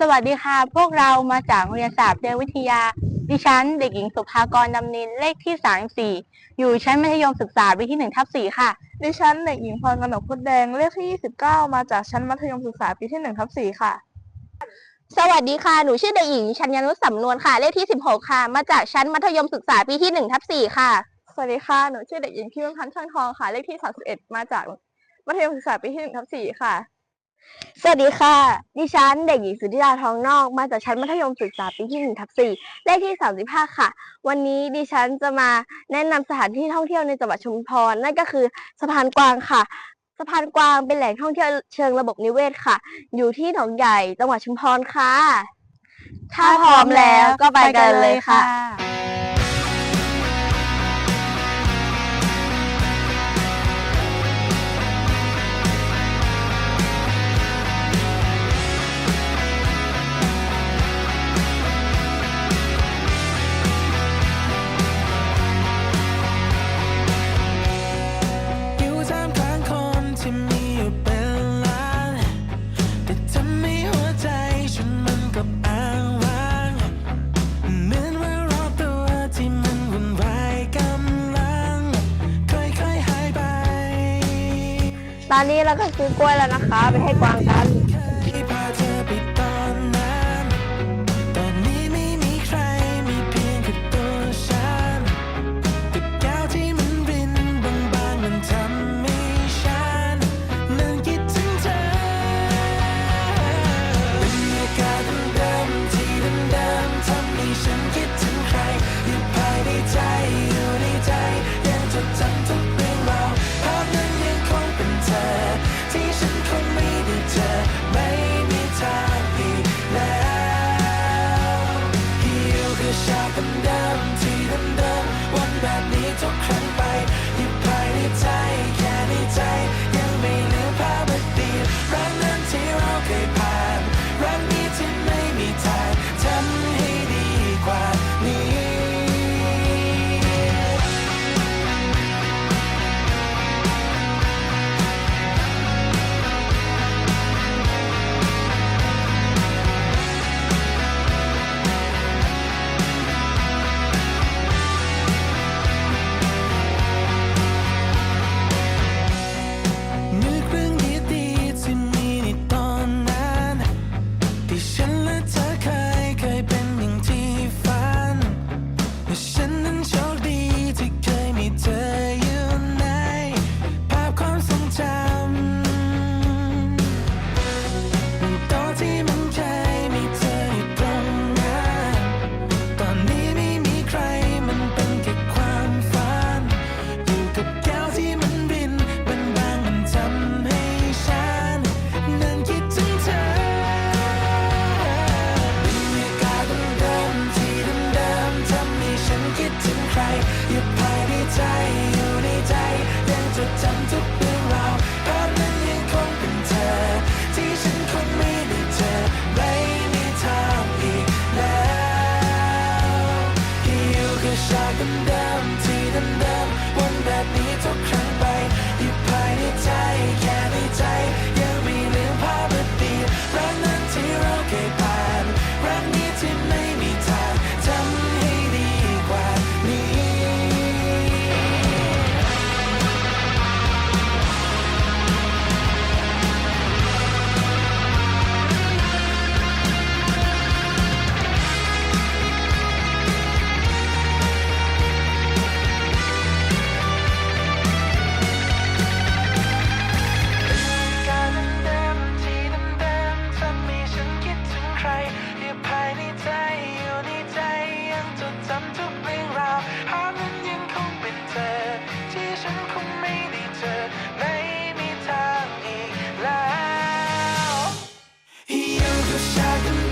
สวัสดีค่ะ พวกเรามาจากโรงเรียนสถาปัตยวิทยา ดิฉัน เด็กหญิงสุภากรดำนินเลขที่ 34 อยู่ชั้นมัธยมศึกษาปีที่1ทับ4ค่ะ ดิฉัน เด็กหญิงพรกนกพุทธแดงเลขที่ 29 มาจากชั้นมัธยมศึกษาปีที่1ทับ4ค่ะ สวัสดีค่ะ หนูชื่อเด็กหญิงชัญญานุสสำนวนค่ะ เลขที่ 16 ค่ะ มาจากชั้นมัธยมศึกษาปีที่1ทับ4ค่ะ สวัสดีค่ะ หนูชื่อเด็กหญิงพิมพ์พันธ์ช่างทองค่ะ เลขที่ 31 มาจากมัธยมศึกษาปีที่1ทับ4ค่ะ สวัสดีค่ะ ดิฉันเด็กหญิงสุธิดาทองนอก มาจากชั้นมัธยมศึกษาปีที่1ทับ4เลขที่ 35 ค่ะ วันนี้ดิฉันจะมาแนะนำสถานที่ท่องเที่ยวในจังหวัดชุมพร นั่นก็คือสะพานกวางค่ะ สะพานกวางเป็นแหล่งท่องเที่ยวเชิงระบบนิเวศค่ะ อยู่ที่หนองใหญ่จังหวัดชุมพรค่ะ ถ้าพร้อมแล้วก็ไปกันเลยค่ะ อนนี้เราก็ซื้อกล้วยแล้วนะคะ ไปให้กวางกัน wish